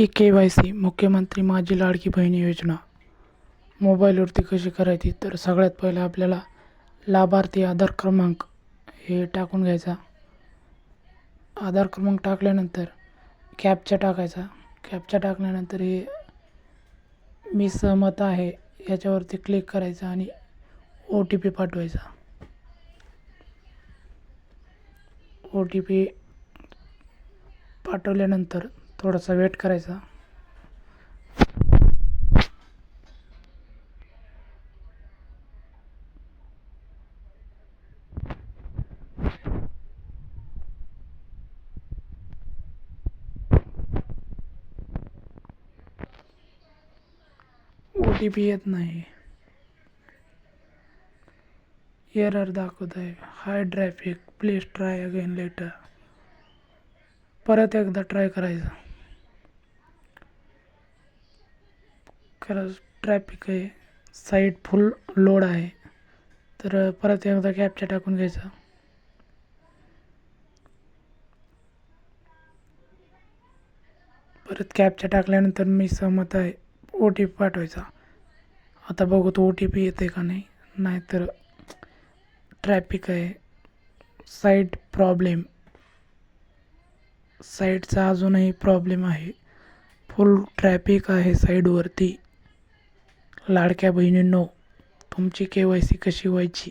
E के Y C मुख्यमंत्री माझी लाडकी बहीण योजना. मोबाईलवरती कशी करायची? तर सगळ्यात पहिलं आपल्याला लाभार्थी आधार क्रमांक हे टाकून घ्यायचा. आधार क्रमांक टाकल्यानंतर कॅपचा टाकायचा. कॅपचा टाकल्यानंतर हे मी सहमत आहे याच्यावरती क्लिक करायचं आणि ओ टी पी पाठवायचा. ओ टी पी पाठवल्यानंतर थोडासा वेट करायचा. ओ टी पी येत नाही. एरर दाखवत आहे high traffic please try again later परत एकदा ट्राय करायचं. खरंच ट्रॅफिक आहे. साईट फुल लोड आहे. तर परत एकदा कॅपचा टाकून घ्यायचा. परत कॅपचा टाकल्यानंतर मी सहमत आहे. ओ टी पी पाठवायचा. आता बघू तो ओ टी पी येते का नाही. नाहीतर ट्रॅफिक आहे. साईट प्रॉब्लेम साईटचा अजूनही प्रॉब्लेम आहे. फुल ट्रॅफिक आहे साईडवरती लाडक्या बहिणींनो तुमची के वाय सी कशी व्हायची?